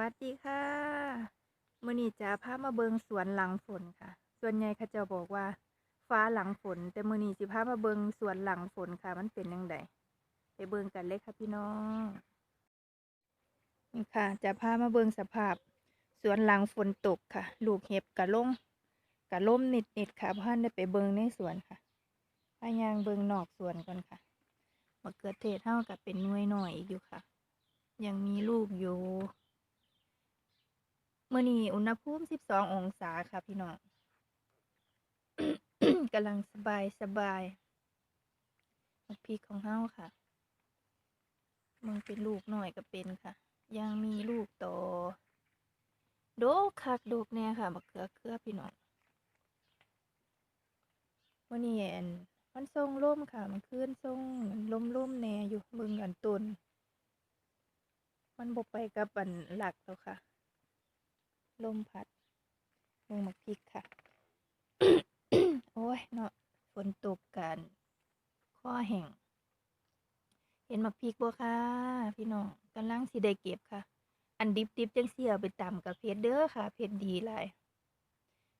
วัสดีค่ะมื้อนี้จะพามาเบิงสวนหลังฝนค่ะ ส่วนใหญ่เขาจะบอกว่า ฟ้าหลังฝน แต่มื้อนี้สิพามาเบิงสวนหลังฝนค่ะ มันเป็นยังไงไปเบิงกันเลยค่ะพี่น้องนี่ค่ะ จะพามาเบิงสภาพ สวนหลังฝนตกค่ะ ลูกเห็บกะลงกะล่มนิดๆค่ะเพราะได้ไปเบิงในสวนค่ะพายางเบิงนอกสวนก่อนค่ะมะเขือเทศเท่ากับเป็นน่วยหน่อยอีกอยู่ค่ะ ยังมีลูกอยู่ มื่อนี้อุณหภูมิ 12 องศาค่ะพี่น้อง กำลังสบายสบายมักพริกของเฮาค่ะมึงเป็นลูกหน่อยก็เป็นค่ะ ยังมีลูกโตโดกคักโดกแน่ค่ะบักเขือเขือพี่น้องวันนี้อนมันทรงร่มค่ะ มันขึ้นทรงล่มร่มแน่อยู่มึงอันตุนมันบกไปกับอันหลักแล้วค่ะ ลมพัดมึงมักพริกค่ะ โอ้ยเนาะฝนตกกันข้อแห้งเห็นมักพริกบ่ค่ะ พี่น้องกำลังสิได้เก็บค่ะ อันดิบดิบๆจังเสียไปตำกับเพชรเด้อค่ะ เพชรดีหลาย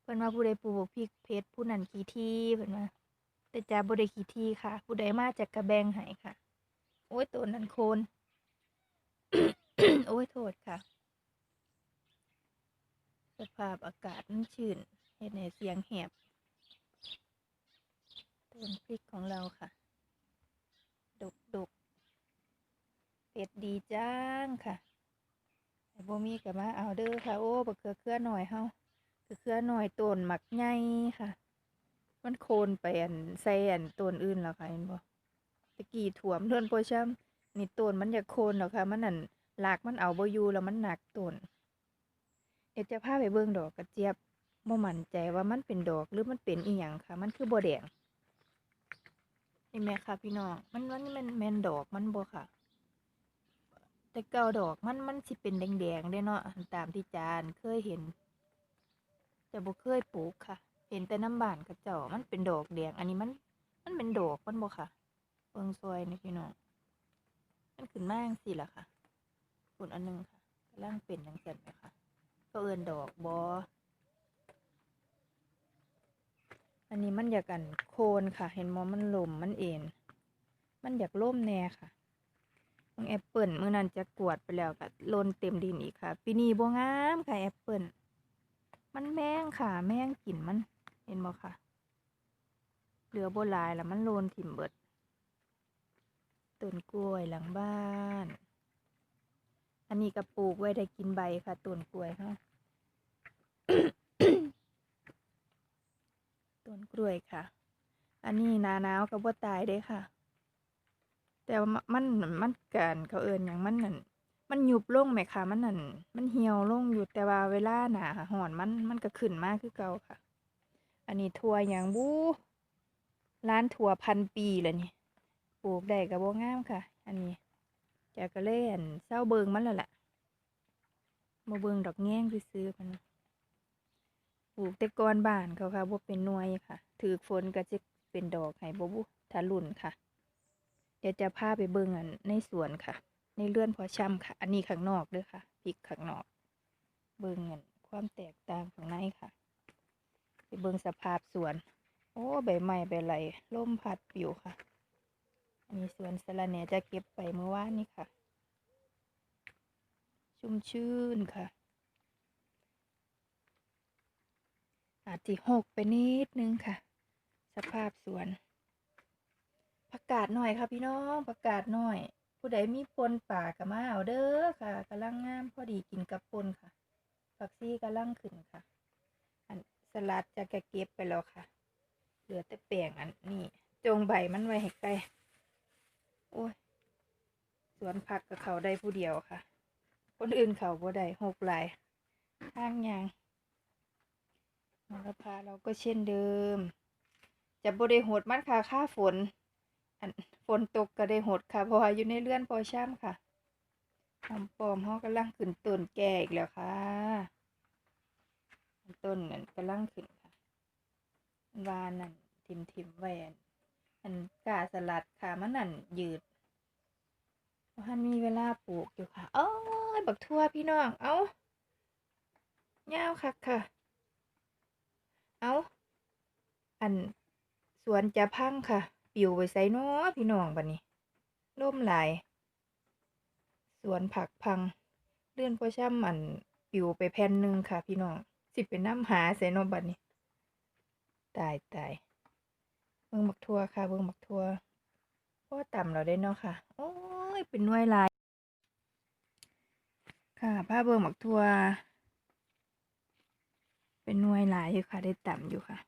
เพิ่นว่าผู้ใดปลูกพริกเพชรผู้นั้นขี้ที่เพิ่นว่าแต่จ้าบ่ได้ขี้ที่ค่ะ ผู้ใดมาจากกระแบงให้ค่ะ โอ้ยตัวนั้นโคน โอ้ยโทษค่ะ สภาพอากาศมันชื้นเห็นในเสียงแหบต้นพริกของเราค่ะ ดุกดุกเผ็ดดีจ้างค่ะแต่บ่มีกับมาเอาเด้อค่ะ โอ้บักเขือเครือหน่อยเฮาคือเครือหน่อยต้นหมักใหญ่ค่ะ มันโคนไปอันใส่อันต้นอื่นแล้วค่ะเห็นบ่ตะกี้ถ่วมเลื่อนโปรชัมนี่ต้นมันอยากโคนแล้วค่ะ มันนั่นหลากมันเอาบ่อยู่แล้วมันหนักต้น เดี๋ยวจะพาไปเบิ่งดอกกระเจี๊ยบบ่มั่นใจว่ามันเป็นดอกหรือมันเป็นอีหยังค่ะ มันคือบ่แดงนี่แม่ค่ะ พี่น้อง มันมันมันแมนดอกมันบ่ค่ะ แต่เก่าดอกมันมันสิเป็นแดงๆเด้เนาะตามที่จานเคยเห็น แต่บ่เคยปลูกค่ะ เห็นแต่น้ำบานกระเจ้ามันเป็นดอกแดง อันนี้มัน มันเป็นดอกมันบ่ค่ะเบิ่งซอยนี่พี่น้อง มันขึ้นมาจังซี่ล่ะค่ะผลอันหนึงค่ะกำลังเป็นจังซั่นไหมคะ ก็เอินดอกบออันนี้มันอยากกันโคนค่ะ เห็นมอมันลมมันเอ็นมันอยากล่มแน่ค่ะมึงแอปเปิลเมื่อนั้นจะกวดไปแล้วก็ลนเต็มดินอีกค่ะ ปีนี้บ่งามค่ะแอปเปิลมันแมงค่ะ แมงกลิ่นมัน เห็นบ่ค่ะ เหลือโบลายแล้วมันโลนถิ่มเบิดต้นกล้วยหลังบ้าน อันนี้ก็ปลูกไว้ได้กินใบค่ะต้นกล้วยค่ะต้นกล้วยค่ะ อันนี้นาหนาวก็บ่ตายเด้ค่ะ แต่ว่ามันมันการเขาเอิญอย่างมันนั่นมันหยุบลงไหมคะมันนั่นมันเหี่ยวลงอยู่แต่ว่าเวลาหนาหอนมันมันก็ขึ้นมากคือเก่าค่ะ อันนี้ถั่วอย่างบูร้านถั่วพันปีเลยนี่ปลูกได้ก็บ่งามค่ะ อันนี้ จากกะเล่นเศร้าเบิงมันแล้วแหละมาเบิงดอกแง่งซื้อมันปลูกแต่ก้อนบ้านเขาค่ะบ่เป็นหน่วยค่ะ ถือฝนก็จะเป็นดอกให้บ่บุทะลุนค่ะ เดี๋ยวจะพาไปเบิงอันในสวนค่ะ ในเลื่อนพอช่ำค่ะ อันนี้ข้างนอกด้วยค่ะพริกข้างนอก เบิงอันความแตกต่างข้างในค่ะ ไปเบิงสภาพสวน โอ้ใบไม้ใบไหลล่มพัดปิวค่ะ อันนี้สวนสะระแหน่จะเก็บไปเมื่อวานนี้ค่ะ ชุ่มชื่นค่ะ อาจจะหกไปนิดนึงค่ะ สภาพสวนผักกาดหน่อยค่ะพี่น้องผักกาดหน่อย ผู้ใดมีปนป่ากับมาเอาเด้อค่ะกำลังงามพอดีกินกับปนค่ะผักซี่กำลังขึ้นค่ะ อันสลัดจะแกเก็บไปแล้วค่ะ เหลือแต่แป้งอันนี้จงใบมันไว้ให้ไกล โอ้ย สวนผักกับเขาได้ผู้เดียวค่ะ คนอื่นเขาบ่ได้หกหลายทางยางมรพาเราก็เช่นเดิม จะบ่ได้โหดมันค่ะค่าฝน อันฝนตกก็ได้โหดค่ะ เพราะว่าอยู่ในเรือนพอช่ำค่ะทำปอมเขากำลังขึ้นต้นแก่อีกแล้วค่ะ ต้นนั่นกำลังขึ้นค่ะวานนั่นทิมทิมแหวน อันกาสลัดค่ะมันนั่นยืดท่านมีเวลาปลูกอยู่ค่ะโอ้ยบักทั่วพี่น้อง เอายาคักค่ะ เอาอันสวนจะพังค่ะ ปิวไปใส่น้อพี่น้องบัดนี้ล่มหลาย สวนผักพัง เลื่อนพ่อช่ำอันปิวไปแผ่นหนึ่งค่ะ พี่น้อง สิเป็นน้ำหาใส่เนอบัดนี้ ตายตาย เบิ่งบักทัวค่ะเบิ่งบักทัวพ่อต่ำเราได้เนาะค่ะ โอ้ย เป็นน่วยหลาย ค่ะผ้าเบิ่งบักทัว เป็นน่วยหลายอยู่ค่ะ ได้ต่ำอยู่ค่ะ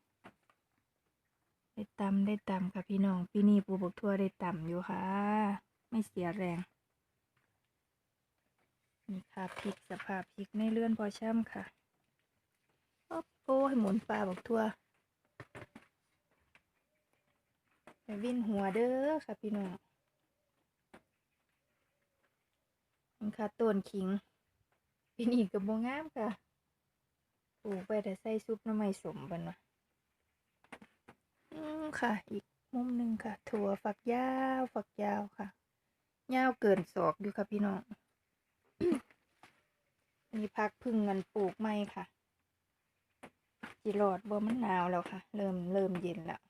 ได้ต่ำได้ต่ำค่ะพี่น้องปีนี้ปูบักทัวได้ต่ำอยู่ค่ะ ไม่เสียแรงนี่ค่ะพริกสภาพพริกในเลื่อนพอช่ำค่ะ โอ้ยหมุนปลาบักทัว ไปวิ่นหัวเด้อค่ะพี่น้องนี่ค่ะต้นขิงปีนี้ก็บ่งามค่ะปลูกไปแต่ใส่ซุปน้ำไม้สมบันวะอืมค่ะ อีกมุมหนึ่งค่ะ ถั่วฝักยาวฝักยาวค่ะยาวเกินศอกอยู่ค่ะพี่น้องมีพักพึ่งเงินปลูกไม่ค่ะจีรอดบ่มันหนาวแล้วค่ะ เริ่มเริ่มเย็นแล้ว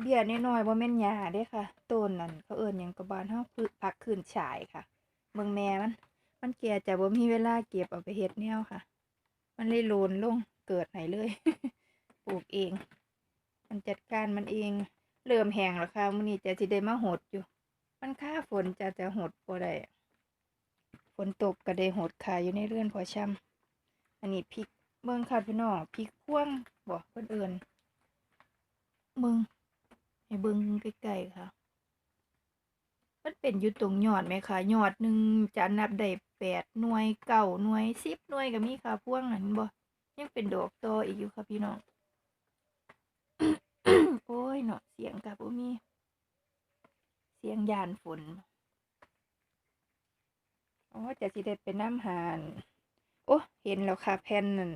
เบี้ยน้อยๆบ่แม่นหญ้าเด้ค่ะ ต้นนั่นเขาเอิ้นหยังกะบานเฮาผักขืนฉายค่ะ เบิ่งแม่มัน มันแก่จะบ่มีเวลาเก็บเอาไปเฮ็ดแนวค่ะ มันเลยโลนลงเกิดให้เลย ปลูกเอง มันจัดการมันเอง เริ่มแห้งแล้วค่ะมื้อนี้จะสิได้มาหดอยู่ มันค่าฝนจะจะหดบ่ได้ฝนตกก็ได้หดขายอยู่ในเรือนพอช่ำอันนี้พริกเบิ่งค่ะพี่น้องพริกพ่วงบ่เพิ่นเอิ้นเบิ่ง ให้เบิ่งใกล้ๆค่ะ มันเป็นอยู่ตรงยอดไหมคะยอดหนึ่งจะนับได้แปดหน่วยเก้าหน่วยสิบหน่วยก็มีค่ะพ่วงอันบ่ยังเป็นดอกโตอีกอยู่ค่ะพี่น้องโอ้ยเนาะเสียงกับบ่มี เสียงยานฝนอ๋อจะสิได้เป็นน้ำหานโอ้เห็นแล้วค่ะแผ่นนั่น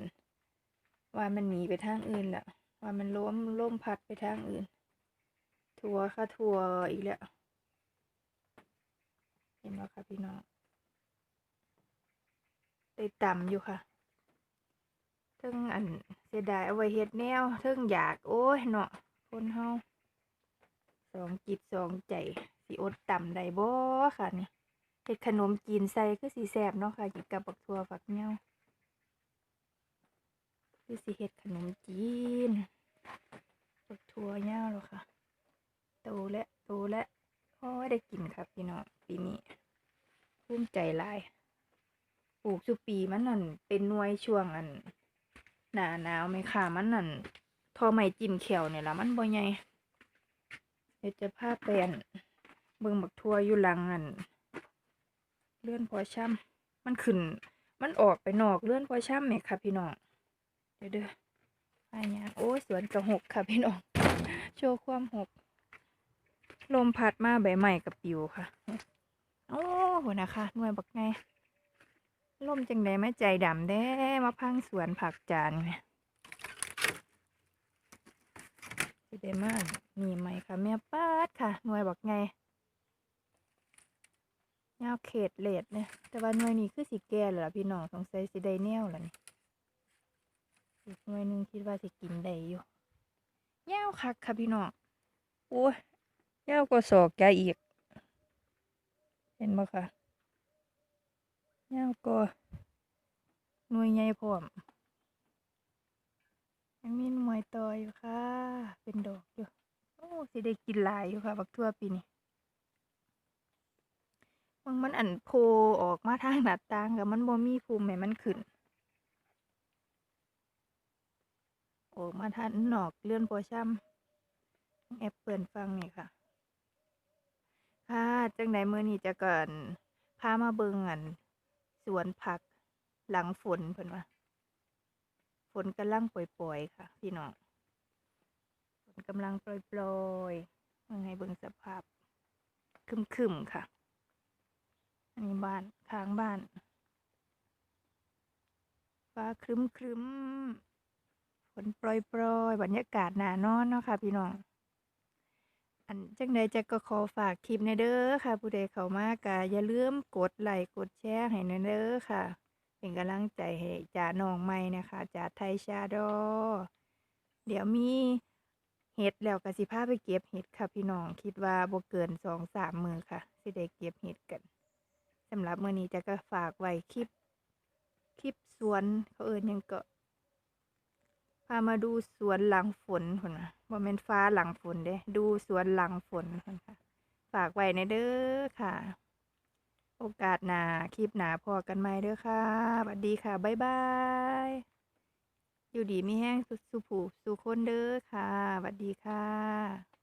ว่ามันหนีไปทางอื่นแล้วว่ามันล้มล่มพัดไปทางอื่น ทัวค่ะทัวอีกแล้วเห็นแล้วค่ะพี่น้องได้ต่ำอยู่ค่ะเทิงอันเสียดายเอาไว้เฮ็ดแนวเทิงอยากโอ้ยเนาะคนเฮาสองจิตสองใจสิอดต่ำได้บ่ค่ะนี่เห็ดขนมจีนใส่คือสีแสบเนาะค่ะกินกับบักทั่วฝักเหย้าคือสีเห็ดขนมจีนบักทั่วเหย้าแล้วค่ะ โตและโตและโอ้ยได้กินครับพี่น้องปีนี้ภูมิใจหลายปลูกสุปีมันนั่นเป็นนวยช่วงอันหนาหนาวไหมค่ะมันนั่นทอไม่จิ้มแขวเนี่ยละมันบ่ใหญ่เดี๋ยวจะพาไปอันเบิ่งบักทัวอยู่หลังอันเลื่อนพอช่ำมันขึ้น มันออกไปนอกเลื่อนพอช่ำไหมค่ะพี่น้องเดี๋ยวเด้อไปเนี่ยโอ้ยสวนกระหกค่ะพี่น้องโชว์ความหก ลมพัดมาใบใหม่กับปิวค่ะ โอ้โหนะคะหน่วยบักไงลมจังไดไม่ใจดำแด้มาพังสวนผักจานเนี่ยสิได้มากนี่ไหมค่ะแม่ป้าดค่ะหน่วยบักไงยาวเขตเลดเนี่ยแต่ว่าหน่วยนี้คือสิแก่แล้วล่ะพี่น้องสงสัยสิได้แนวแล้วนี่อีกหน่วยหนึงคิดว่าสิกินได้อยู่ยาวคักค่ะพี่น้องโอ้ย ยาวกว่าศอกแกอีก เห็นบ่ค่ะยาวกว่าหน่วยใหญ่พร้อมยังมีหน่วยต่ออยู่ค่ะ เป็นดอกอยู่โอ้สิได้กินหลายอยู่ค่ะ บักทั่วปีนี้มันมันอันโพออกมาทางหน้าต่างกับมันบ่มีภูมิให้มันขึ้นออกมาทางนอกเลื่อนโพช่ำแอปเปิลฟังนี่ค่ะ ค่ะจังไหนมื้อนี้จะก่อนพามาเบิ่งอัน สวนผักหลังฝนเพิ่นว่าฝนกำลังปล่อยๆค่ะ พี่น้องฝนกำลังปล่อยๆยังไงเบิ่งสภาพคึมๆค่ะ อันนี้บ้านข้างบ้านฟ้าครึ้มครึ้มฝนโปรยโปรยบรรยากาศหนานอนเนาะค่ะ พี่น้อง อันจังใดจะก็ขอฝากคลิปในเด้อค่ะ ผู้ใดเข้ามาก็อย่าลืมกดไลค์กดแชร์ให้หน่อยเด้อค่ะ เป็นกำลังใจให้จ่าน้องใหม่นะคะจ่าไทยชาดอ เดี๋ยวมีเห็ดแล้วก็สิพาไปเก็บเห็ดค่ะพี่น้องคิดว่าบ่เกินสองสามมือค่ะสิได้เก็บเห็ดกันสำหรับมื้อนี้จะก็ฝากไว้คลิป คลิปสวนเขาเอิ้นยังก็พามาดูสวนหลังฝนคนน่ะบ่แม่นฟ้าหลังฝนเด้ ดูสวนหลังฝนคนค่ะ ฝากไว้ในเด้อค่ะ โอกาสหนาคลิปหนาพอกันไหมเด้อค่ะสวัสดีค่ะบ๊ายบาย อยู่ดีมีแห้งสุสุผูสุคนเด้อค่ะสวัสดีค่ะ